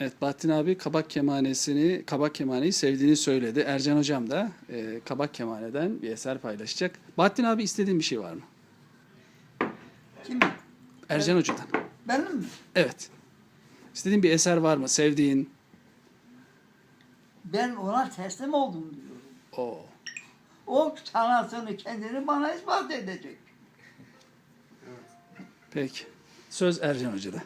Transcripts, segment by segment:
Evet Bahattin abi kabak kemanesini, kabak kemaneyi sevdiğini söyledi. Ercan hocam da e, kabak kemaneden bir eser paylaşacak. Bahattin abi istediğin bir şey var mı? Kim? Ercan hocadan. Benim mi? Evet. İstediğin bir eser var mı? Sevdiğin? Ben ona teslim oldum diyorum. O. O sanatını kendini bana ispat edecek. Peki. Söz Ercan hocada.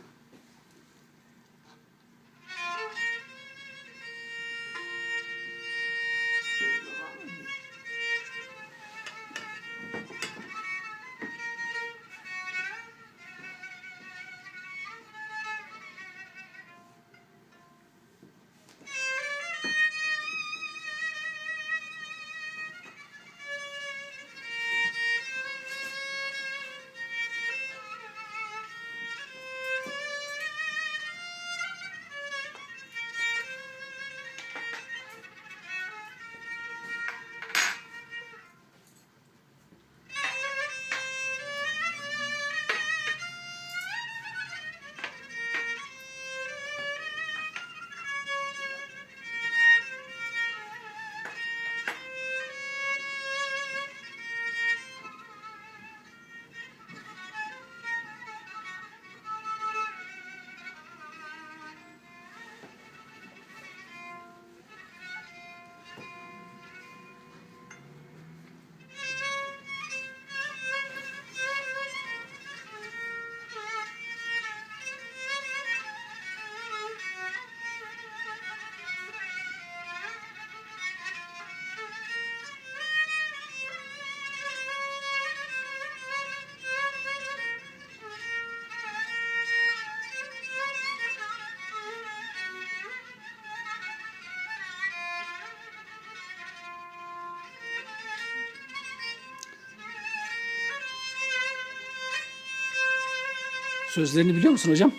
Sözlerini biliyor musun hocam?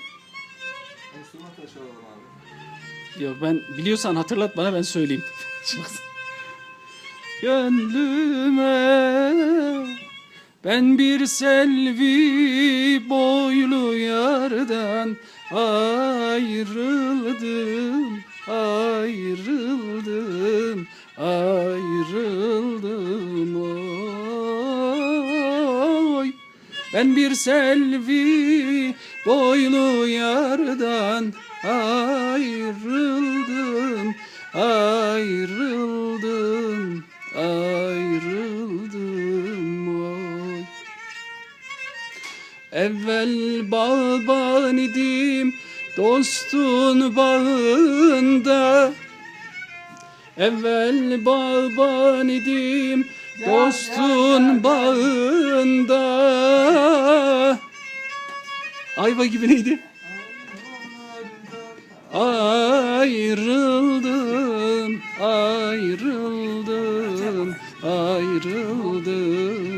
Enstrüman çalalım abi. Yok ben biliyorsan hatırlat bana ben söyleyeyim. Gönlüme ben bir selvi boylu yardan ayrıldım, ayrıldım, Ben bir selvi boylu yardan ayrıldım, ayrıldım, ayrıldım. Oy. Evvel bağban idim dostun bağında. Evvel bağban idim dostun bağında Ayva gibi neydi? Ayrıldım, ayrıldım, ayrıldım